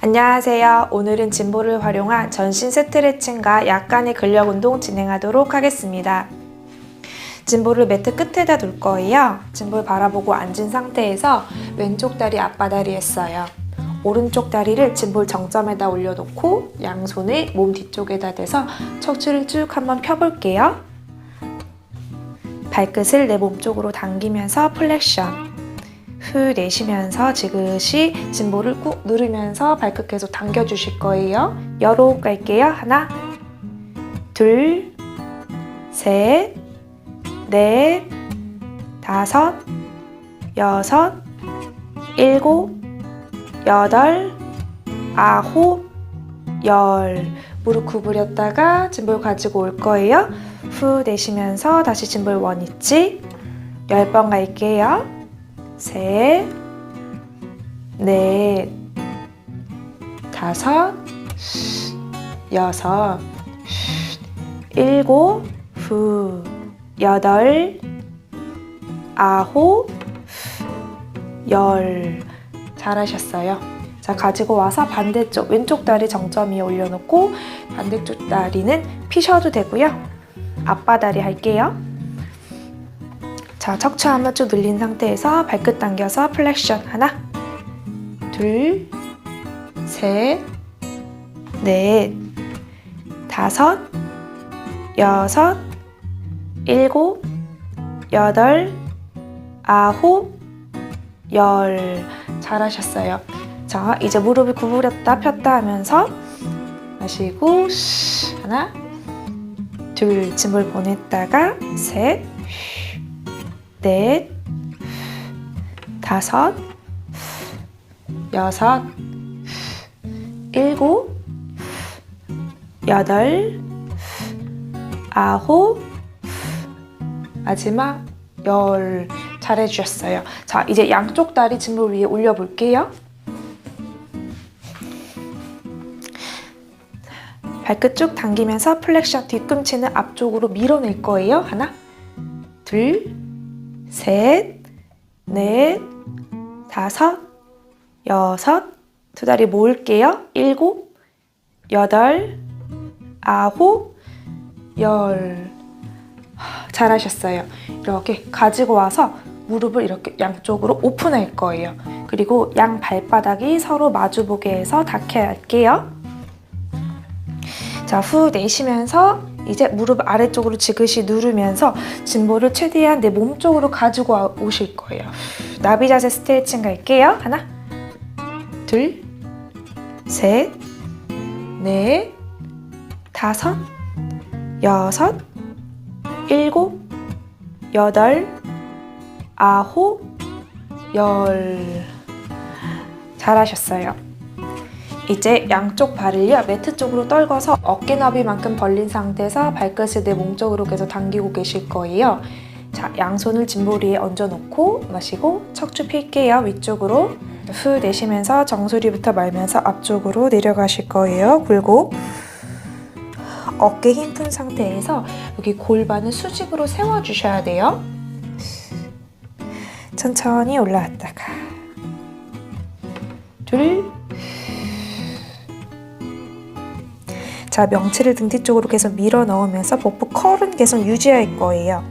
안녕하세요. 오늘은 진보를 활용한 전신 스트레칭과 약간의 근력 운동 진행하도록 하겠습니다. 진보를 매트 끝에다 둘 거예요. 진보를 바라보고 앉은 상태에서 왼쪽 다리 앞바다리 했어요. 오른쪽 다리를 진볼 정점에다 올려놓고 양손을 몸 뒤쪽에다 대서 척추를 쭉 한번 펴볼게요. 발끝을 내 몸쪽으로 당기면서 플렉션. 후 내쉬면서 지그시 진보를 꾹 누르면서 발끝 계속 당겨주실 거예요. 여로 갈게요. 하나, 둘, 셋, 넷, 다섯, 여섯, 일곱, 여덟, 아홉, 열. 무릎 구부렸다가 진볼 가지고 올 거예요. 후 내쉬면서 다시 진볼 원위치. 열 번 갈게요. 셋, 넷, 다섯, 여섯, 일곱, 후, 여덟, 아홉, 열. 잘하셨어요. 자, 가지고 와서 반대쪽, 왼쪽 다리 정점 위에 올려놓고 반대쪽 다리는 피셔도 되고요. 앞바다리 할게요. 자, 척추 한번 쭉 늘린 상태에서 발끝 당겨서 플렉션 하나, 둘, 셋, 넷, 다섯, 여섯, 일곱, 여덟, 아홉, 열. 잘하셨어요. 자, 이제 무릎을 구부렸다 폈다 하면서 마시고 쉬, 하나, 둘, 짐을 보냈다가 셋, 넷, 다섯, 여섯, 일곱, 여덟, 아홉, 마지막 열 잘해주셨어요. 자, 이제 양쪽 다리 짐볼 위에 올려볼게요. 발끝 쭉 당기면서 플렉션 뒤꿈치는 앞쪽으로 밀어낼 거예요. 하나, 둘, 셋, 넷, 다섯, 여섯, 두 다리 모을게요. 일곱, 여덟, 아홉, 열. 하, 잘하셨어요. 이렇게 가지고 와서 무릎을 이렇게 양쪽으로 오픈할 거예요. 그리고 양 발바닥이 서로 마주보게 해서 닿게 할게요. 자, 후 내쉬면서 이제 무릎 아래쪽으로 지그시 누르면서 진보를 최대한 내 몸 쪽으로 가지고 와- 오실 거예요. 나비 자세 스트레칭 갈게요. 하나, 둘, 셋, 넷, 다섯, 여섯, 일곱, 여덟, 아홉, 열. 잘하셨어요. 이제 양쪽 발을요 매트 쪽으로 떨궈서 어깨 너비만큼 벌린 상태에서 발끝을 내 몸쪽으로 계속 당기고 계실 거예요. 자, 양손을 짐보리에 얹어놓고 마시고 척추 필게요 위쪽으로 후 내쉬면서 정수리부터 말면서 앞쪽으로 내려가실 거예요. 굴곡 어깨 힘 푼 상태에서 여기 골반을 수직으로 세워주셔야 돼요. 천천히 올라왔다가 둘 자, 명치를 등 뒤쪽으로 계속 밀어 넣으면서 복부 컬은 계속 유지할 거예요.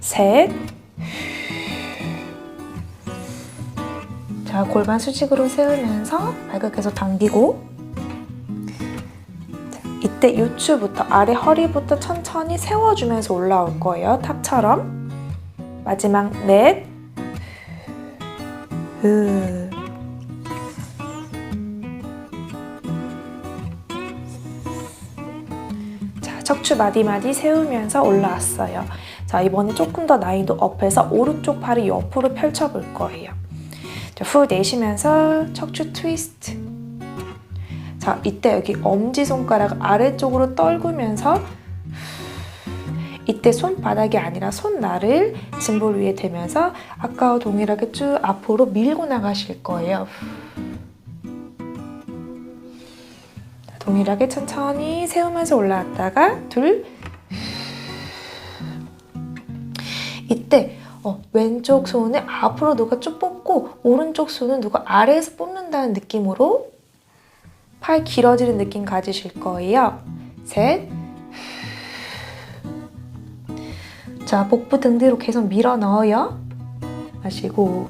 셋. 자, 골반 수직으로 세우면서 발끝 계속 당기고. 자, 이때 요추부터 아래 허리부터 천천히 세워주면서 올라올 거예요. 탑처럼. 마지막 넷. 후. 자, 척추 마디마디 세우면서 올라왔어요. 자, 이번에 조금 더 난이도 업해서 오른쪽 팔을 옆으로 펼쳐볼 거예요. 자, 후 내쉬면서 척추 트위스트. 자, 이때 여기 엄지손가락 아래쪽으로 떨구면서 이때 손바닥이 아니라 손날을 짐볼 위에 대면서 아까와 동일하게 쭉 앞으로 밀고 나가실 거예요. 동일하게 천천히 세우면서 올라왔다가 둘 이때 어, 왼쪽 손을 앞으로 누가 쭉 뽑고 오른쪽 손은 누가 아래에서 뽑는다는 느낌으로 팔 길어지는 느낌 가지실 거예요. 셋. 자, 복부 등 뒤로 계속 밀어 넣어요. 마시고.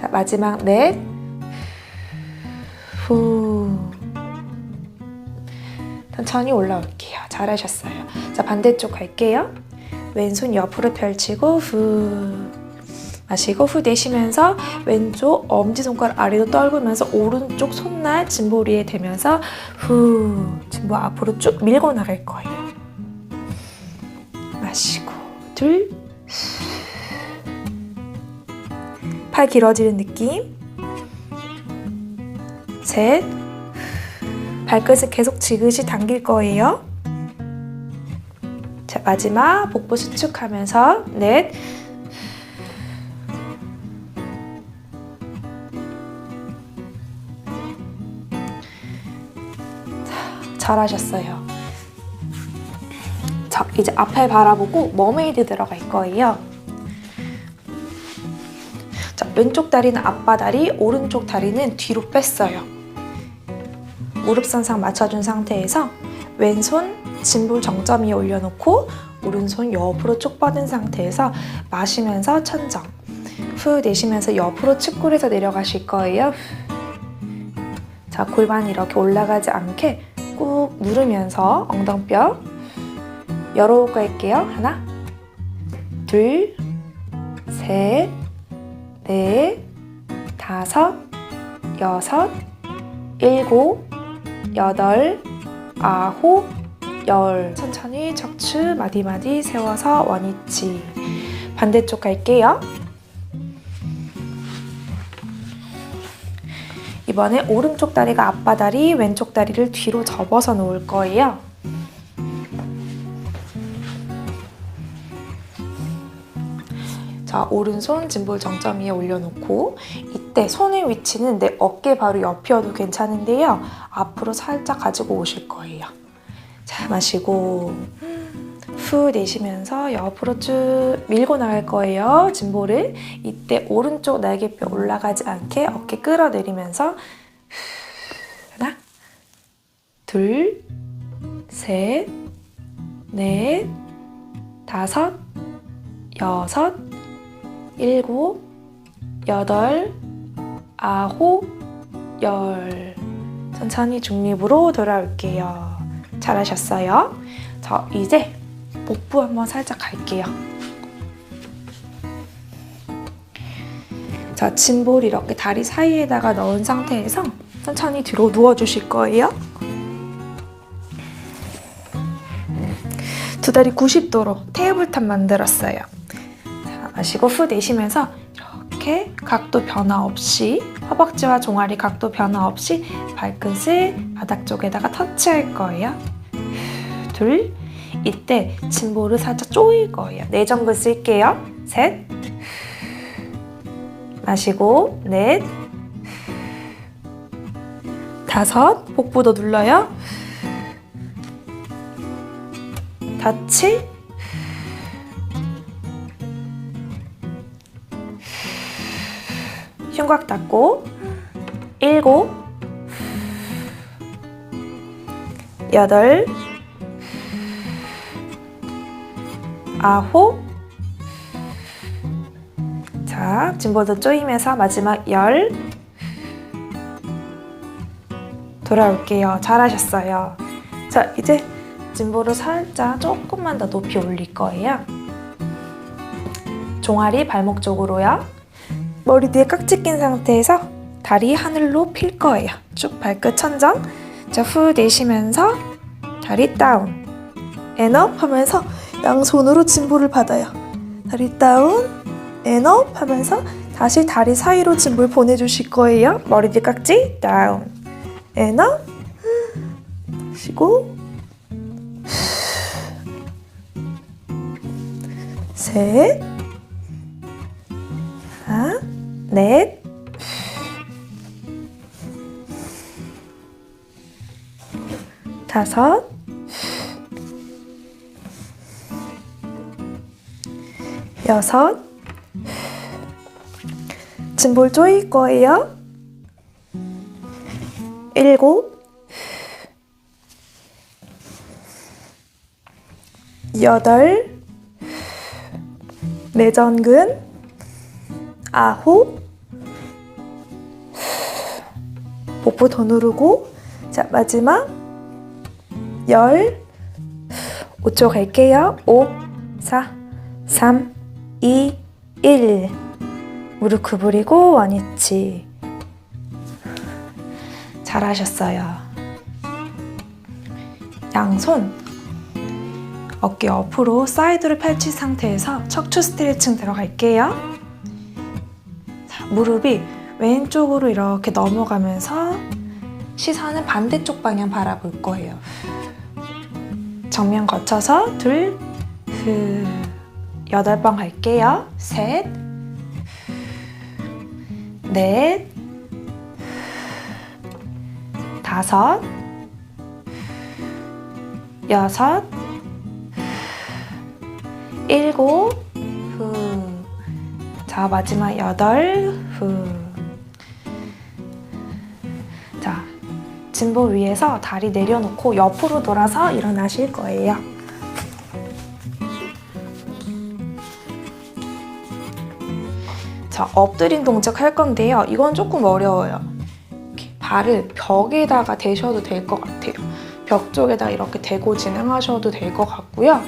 자, 마지막 넷. 후. 천천히 올라올게요. 잘하셨어요. 자, 반대쪽 갈게요. 왼손 옆으로 펼치고 후. 마시고 후 내쉬면서 왼쪽 엄지손가락 아래로 떨구면서 오른쪽 손날 짐보리에 대면서 후 짐보 앞으로 쭉 밀고 나갈 거예요. 마시고 둘. 팔 길어지는 느낌. 셋. 발끝을 계속 지그시 당길 거예요. 자, 마지막 복부 수축하면서 넷. 잘하셨어요. 자, 이제 앞에 바라보고 머메이드 들어갈 거예요. 자, 왼쪽 다리는 앞바다리, 오른쪽 다리는 뒤로 뺐어요. 무릎선상 맞춰준 상태에서 왼손 짐볼 정점 위에 올려놓고 오른손 옆으로 쭉 뻗은 상태에서 마시면서 천정. 후 내쉬면서 옆으로 측골에서 내려가실 거예요. 자, 골반이 이렇게 올라가지 않게 꾹 누르면서 엉덩뼈 열어볼까 할게요. 하나, 둘, 셋, 넷, 다섯, 여섯, 일곱, 여덟, 아홉, 열. 천천히 척추 마디마디 세워서 원위치. 반대쪽 갈게요. 이번에 오른쪽 다리가 앞바다리, 왼쪽 다리를 뒤로 접어서 놓을 거예요. 자, 오른손 짐볼 정점 위에 올려놓고 이 때 손의 위치는 내 어깨 바로 옆이어도 괜찮은데요. 앞으로 살짝 가지고 오실 거예요. 자, 마시고 후 내쉬면서 옆으로 쭉 밀고 나갈 거예요. 짐볼을 이때 오른쪽 날개뼈 올라가지 않게 어깨 끌어내리면서 하나, 둘, 셋, 넷, 다섯, 여섯, 일곱, 여덟, 아홉, 열. 천천히 중립으로 돌아올게요. 잘하셨어요. 자, 이제 복부 한번 살짝 갈게요. 자, 짐볼 이렇게 다리 사이에다가 넣은 상태에서 천천히 뒤로 누워주실 거예요. 두 다리 90도로 테이블탑 만들었어요. 자, 마시고 후 내쉬면서 이렇게 각도 변화 없이 허벅지와 종아리 각도 변화 없이 발끝을 바닥 쪽에다가 터치할 거예요. 둘, 이때 짐볼을 살짝 조일 거예요. 내전근 쓸게요. 셋, 마시고 넷, 다섯, 복부도 눌러요. 다치, 흉곽 닫고 일곱, 여덟, 아홉 자, 짐볼도 조이면서 마지막 열 돌아올게요. 잘하셨어요. 자, 이제 짐볼을 살짝 조금만 더 높이 올릴 거예요. 종아리 발목 쪽으로요. 머리 뒤에 깍지 낀 상태에서 다리 하늘로 필 거예요. 쭉 발끝 천정. 자, 후 내쉬면서 다리 다운. 엔업 하면서 양손으로 짐볼을 받아요. 다리 다운, 엔업 하면서 다시 다리 사이로 짐볼 보내주실 거예요. 머리 뒤 깍지 다운, 엔업, 쉬고, 셋, 하나, 넷, 다섯, 여섯. 짐볼 조일 거예요. 일곱. 여덟. 내전근. 아홉 복부 더 누르고 자 마지막. 열. 5초 갈게요. 5 4 3 2 1 무릎 구부리고 원위치. 잘하셨어요. 양손. 어깨 옆으로 사이드로 펼친 상태에서 척추 스트레칭 들어갈게요. 자, 무릎이 왼쪽으로 이렇게 넘어가면서 시선은 반대쪽 방향 바라볼 거예요. 정면 거쳐서 둘, 후, 여덟 번 갈게요. 셋, 넷, 다섯, 여섯, 일곱 후. 자 마지막 여덟 후. 짐볼 위에서 다리 내려놓고 옆으로 돌아서 일어나실 거예요. 자 엎드린 동작 할 건데요. 이건 조금 어려워요. 이렇게 발을 벽에다가 대셔도 될 것 같아요. 벽 쪽에다 이렇게 대고 진행하셔도 될 것 같고요.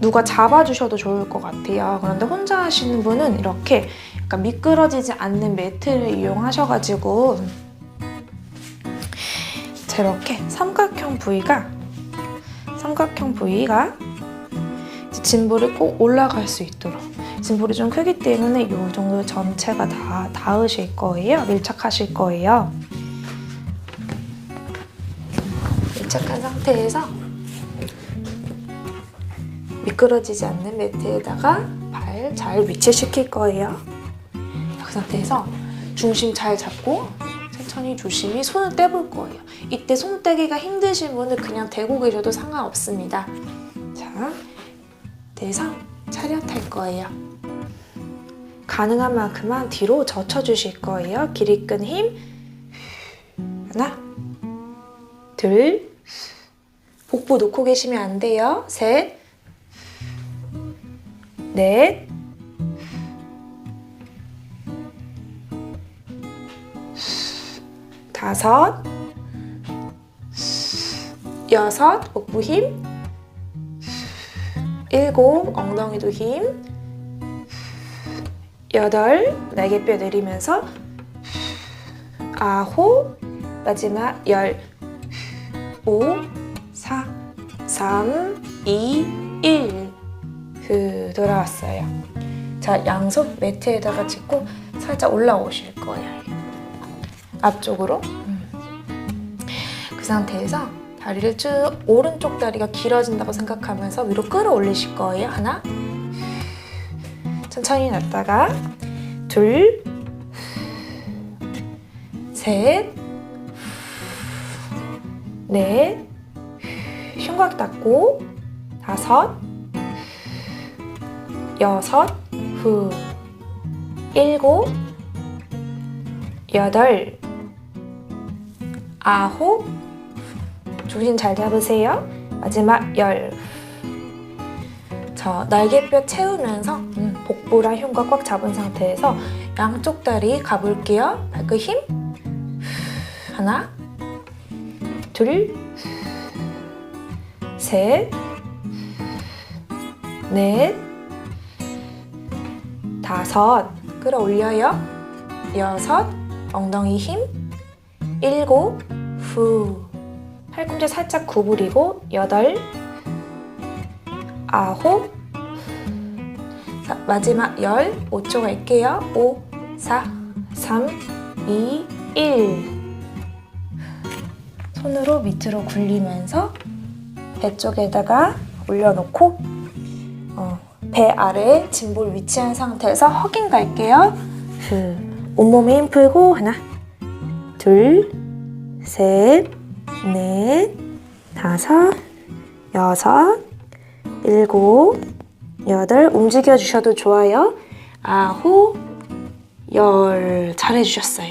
누가 잡아주셔도 좋을 것 같아요. 그런데 혼자 하시는 분은 이렇게 약간 미끄러지지 않는 매트를 이용하셔가지고 저렇게 삼각형 부위가 삼각형 부위가 짐볼이 꼭 올라갈 수 있도록 짐볼이 좀 크기 때문에 이 정도 전체가 다 닿으실 거예요. 밀착하실 거예요. 밀착한 상태에서 미끄러지지 않는 매트에다가 발 잘 위치시킬 거예요. 그 상태에서 중심 잘 잡고 천천히 조심히 손을 떼볼 거예요. 이때 손 떼기가 힘드신 분은 그냥 대고 계셔도 상관없습니다. 자, 대서 차렷할 거예요. 가능한 만큼만 뒤로 젖혀 주실 거예요. 길이 끈 힘. 하나, 둘, 복부 놓고 계시면 안 돼요. 셋, 넷, 다섯, 여섯, 복부 힘, 일곱, 엉덩이도 힘, 여덟, 날개뼈 내리면서 아홉, 마지막 열, 오, 사, 삼, 이, 일. 그 돌아왔어요. 자, 양손 매트에다가 짚고 살짝 올라오실 거예요. 앞쪽으로. 음. 그 상태에서 다리를 쭉 오른쪽 다리가 길어진다고 생각하면서 위로 끌어올리실 거예요. 하나. 천천히 놨다가 둘, 셋, 넷, 흉곽 닫고 다섯, 여섯, 후, 일곱, 여덟, 아홉, 중심 잘 잡으세요. 마지막 열. 자, 날개뼈 채우면서 음, 복부랑 흉곽 꽉 잡은 상태에서 양쪽 다리 가볼게요. 발끝 힘. 하나, 둘, 셋, 넷, 다섯, 끌어올려요. 여섯, 엉덩이 힘. 일곱, 후. 팔꿈치 살짝 구부리고 여덟, 아홉, 자, 마지막 열, 5초 갈게요. 5, 4, 3, 2, 1. 손으로 밑으로 굴리면서 배 쪽에다가 올려놓고 어, 배 아래에 짐볼 위치한 상태에서 허긴 갈게요. 후. 온몸에 힘 풀고 하나, 둘, 셋, 넷, 다섯, 여섯, 일곱, 여덟, 움직여 주셔도 좋아요. 아홉, 열. 잘해 주셨어요.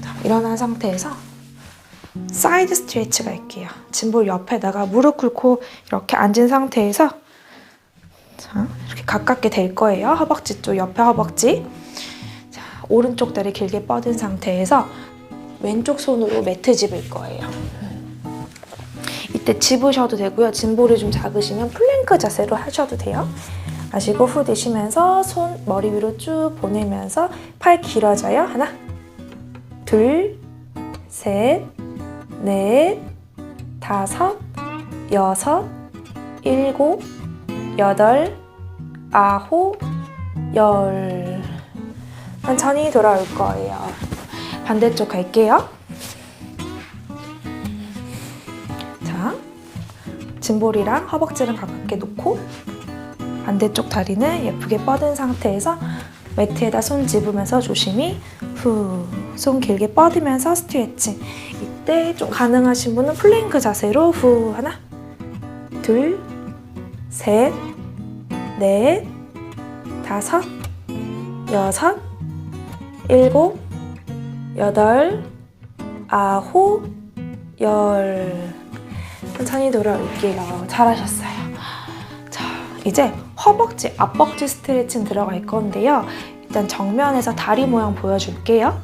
자, 일어난 상태에서 사이드 스트레치 갈게요. 짐볼 옆에다가 무릎 꿇고 이렇게 앉은 상태에서 자, 이렇게 가깝게 될 거예요. 허벅지 쪽 옆에 허벅지. 자, 오른쪽 다리 길게 뻗은 상태에서 왼쪽 손으로 매트 집을 거예요. 이때 집으셔도 되고요. 짐볼이 좀 작으시면 플랭크 자세로 하셔도 돼요. 마시고 후 내쉬면서 손 머리 위로 쭉 보내면서 팔 길어져요. 하나, 둘, 셋, 넷, 다섯, 여섯, 일곱, 여덟, 아홉, 열. 천천히 돌아올 거예요. 반대쪽 갈게요. 자, 짐볼이랑 허벅지를 가깝게 놓고 반대쪽 다리는 예쁘게 뻗은 상태에서 매트에다 손 집으면서 조심히 후, 손 길게 뻗으면서 스트레칭. 이때 좀 가능하신 분은 플랭크 자세로 후 하나, 둘, 셋, 넷, 다섯, 여섯, 일곱, 여덟, 아홉, 열. 천천히 돌아올게요. 잘하셨어요. 자, 이제 허벅지, 앞벅지 스트레칭 들어갈 건데요. 일단 정면에서 다리 모양 보여줄게요.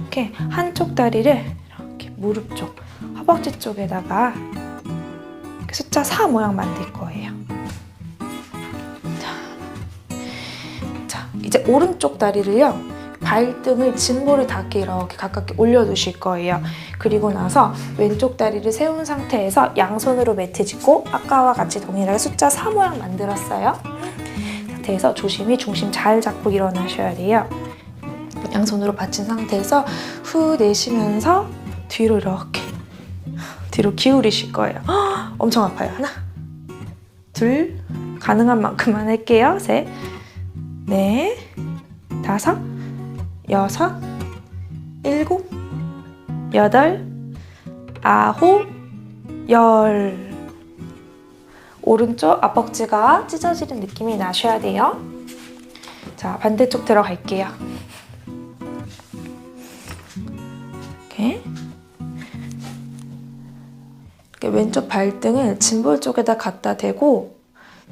이렇게 한쪽 다리를 이렇게 무릎 쪽, 허벅지 쪽에다가 숫자 4 모양 만들 거예요. 자, 자, 이제 오른쪽 다리를요. 발등을 짐볼을 닿게 이렇게 가깝게 올려두실 거예요. 그리고 나서 왼쪽 다리를 세운 상태에서 양손으로 매트 짚고 아까와 같이 동일하게 숫자 4 모양 만들었어요. 상태에서 조심히 중심 잘 잡고 일어나셔야 돼요. 양손으로 받친 상태에서 후 내쉬면서 뒤로 이렇게 뒤로 기울이실 거예요. 헉, 엄청 아파요. 하나, 둘, 가능한 만큼만 할게요. 셋, 넷, 다섯, 여섯, 일곱, 여덟, 아홉, 열. 오른쪽 앞벅지가 찢어지는 느낌이 나셔야 돼요. 자, 반대쪽 들어갈게요. 이렇게. 이렇게 왼쪽 발등을 짐볼 쪽에다 갖다 대고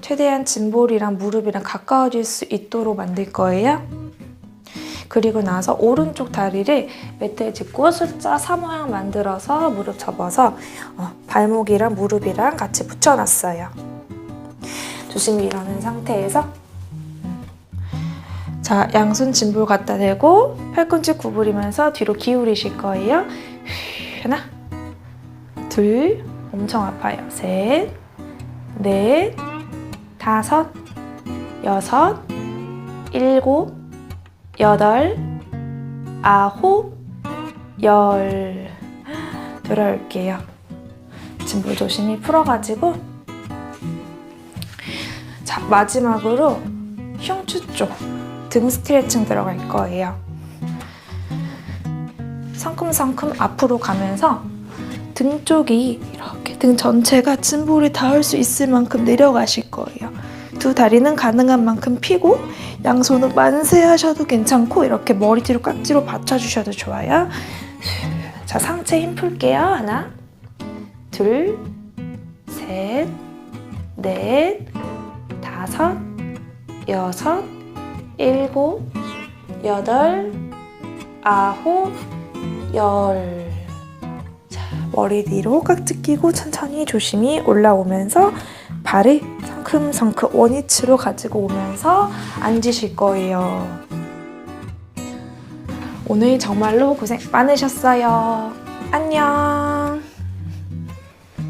최대한 짐볼이랑 무릎이랑 가까워질 수 있도록 만들 거예요. 그리고 나서 오른쪽 다리를 매트에 짚고 숫자 4 모양 만들어서 무릎 접어서 어, 발목이랑 무릎이랑 같이 붙여놨어요. 조심히 일어난 상태에서 자 양손 짐볼 갖다 대고 팔꿈치 구부리면서 뒤로 기울이실 거예요. 하나, 둘, 엄청 아파요. 셋, 넷, 다섯, 여섯, 일곱, 여덟, 아홉, 열. 돌아올게요. 짐볼 조심히 풀어가지고. 자, 마지막으로 흉추 쪽 등 스트레칭 들어갈 거예요. 성큼성큼 앞으로 가면서 등 쪽이 이렇게 등 전체가 짐볼이 닿을 수 있을 만큼 내려가실 거예요. 두 다리는 가능한 만큼 펴고 양손은 만세 하셔도 괜찮고 이렇게 머리 뒤로 깍지로 받쳐주셔도 좋아요. 자 상체 힘 풀게요. 하나, 둘, 셋, 넷, 다섯, 여섯, 일곱, 여덟, 아홉, 열. 자 머리 뒤로 깍지 끼고 천천히 조심히 올라오면서 발을 성큼성큼 원위치로 가지고 오면서 앉으실 거예요. 오늘 정말로 고생 많으셨어요. 안녕.